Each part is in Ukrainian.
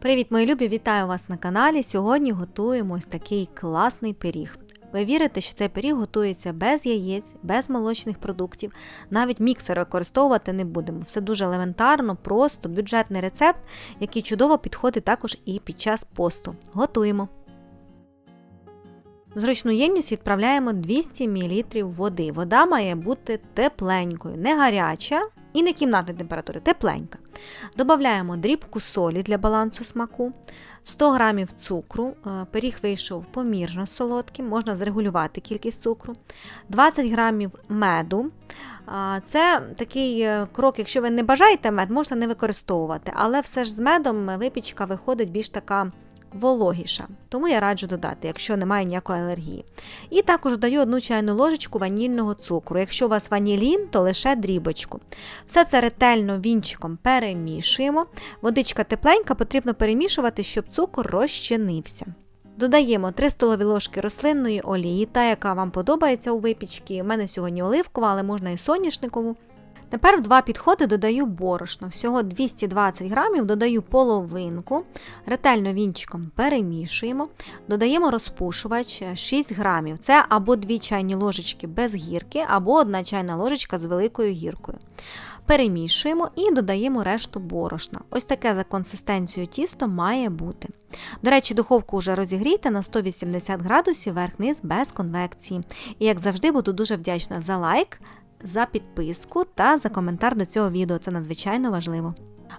Привіт, мої любі! Вітаю вас на каналі. Сьогодні готуємо ось такий класний пиріг. Ви вірите, що цей пиріг готується без яєць, без молочних продуктів, навіть міксер використовувати не будемо. Все дуже елементарно, просто бюджетний рецепт, який чудово підходить також і під час посту. Готуємо. В зручну ємність відправляємо 200 мл води. Вода має бути тепленькою, не гаряча і не кімнатної температури, тепленька. Додаємо дрібку солі для балансу смаку, 100 г цукру, е, пиріг вийшов помірно солодким, можна зрегулювати кількість цукру, 20 г меду. Це такий е, крок, якщо ви не бажаєте мед, можна не використовувати, але все ж з медом випічка виходить більш така вологіша, тому я раджу додати, якщо немає ніякої алергії. І також даю одну чайну ложечку ванільного цукру. Якщо у вас ванілін, то лише дрібочку. Все це ретельно вінчиком перемішуємо. Водичка тепленька, потрібно перемішувати, щоб цукор розчинився. Додаємо 3 столові ложки рослинної олії, та, яка вам подобається у випічці. У мене сьогодні оливкова, але можна і соняшникову. Тепер в два підходи додаю борошно. Всього 220 грамів, додаю половинку, ретельно вінчиком перемішуємо, додаємо розпушувач 6 грамів. Це або 2 чайні ложечки без гірки, або 1 чайна ложечка з великою гіркою. Перемішуємо і додаємо решту борошна. Ось таке за консистенцією тісто має бути. До речі, духовку вже розігрійте на 180 градусів верх-низ без конвекції. І, як завжди, буду дуже вдячна за лайк, за підписку та за коментар до цього відео. Це надзвичайно важливо.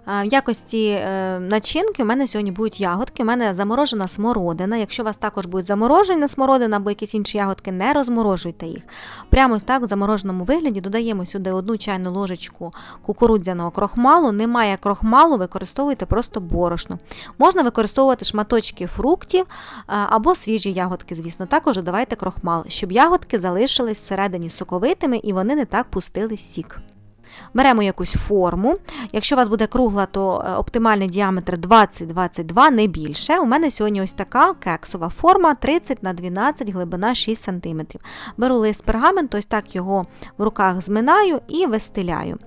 В якості е, начинки у мене сьогодні будуть ягодки. У мене заморожена смородина. Якщо у вас також буде заморожена смородина або якісь інші ягодки, не розморожуйте їх. Прямо ось так в замороженому вигляді додаємо сюди одну чайну ложечку кукурудзяного крохмалу. Немає крохмалу, використовуйте просто борошно. Можна використовувати шматочки фруктів або свіжі ягодки, звісно. Також додавайте крохмал, щоб ягодки залишились всередині соковитими і вони не так пустили сік. Беремо якусь форму. Якщо у вас буде кругла, то е, оптимальний діаметр 20-22, не більше. У мене сьогодні ось така кексова форма 30 на 12, глибина 6 см. Беру лист пергаменту, ось так його в руках зминаю і вистеляю.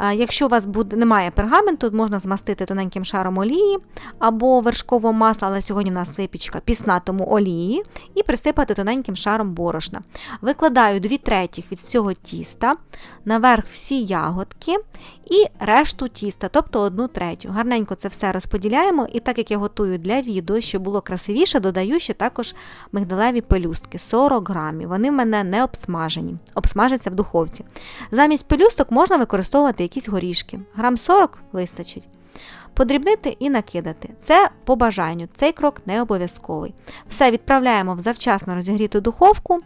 Е, якщо у вас буде, немає пергаменту, можна змастити тоненьким шаром олії або вершкового масла, але сьогодні у нас випічка пісна, тому олії, і присипати тоненьким шаром борошна. Викладаю 2 третіх від всього тіста, наверх всі ягоди ягодки і решту тіста, тобто одну третю. Гарненько це все розподіляємо, і так як я готую для відео, щоб було красивіше, додаю ще також мигдалеві пелюстки 40 грамів. Вони в мене не обсмажені, обсмажаться в духовці. Замість пелюсток можна використовувати якісь горішки. Грам 40 вистачить подрібнити і накидати. Це по бажанню, цей крок не обов'язковий. Все відправляємо в завчасно розігріту духовку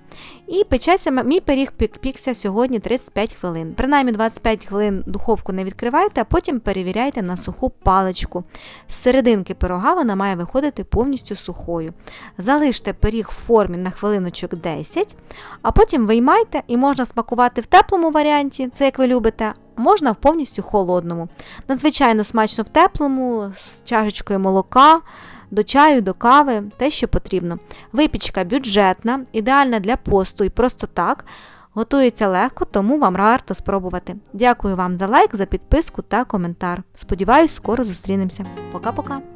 і печеться мій пиріг пікся сьогодні 35 хвилин. Принаймні 25 хвилин духовку не відкривайте, а потім перевіряйте на суху паличку. З серединки пирога вона має виходити повністю сухою. Залиште пиріг в формі на хвилиночок 10, а потім виймайте і можна смакувати в теплому варіанті, це як ви любите можна в повністю холодному. Надзвичайно смачно в теплому, з чашечкою молока, до чаю, до кави, те, що потрібно. Випічка бюджетна, ідеальна для посту і просто так. Готується легко, тому вам варто спробувати. Дякую вам за лайк, за підписку та коментар. Сподіваюсь, скоро зустрінемося. Пока-пока!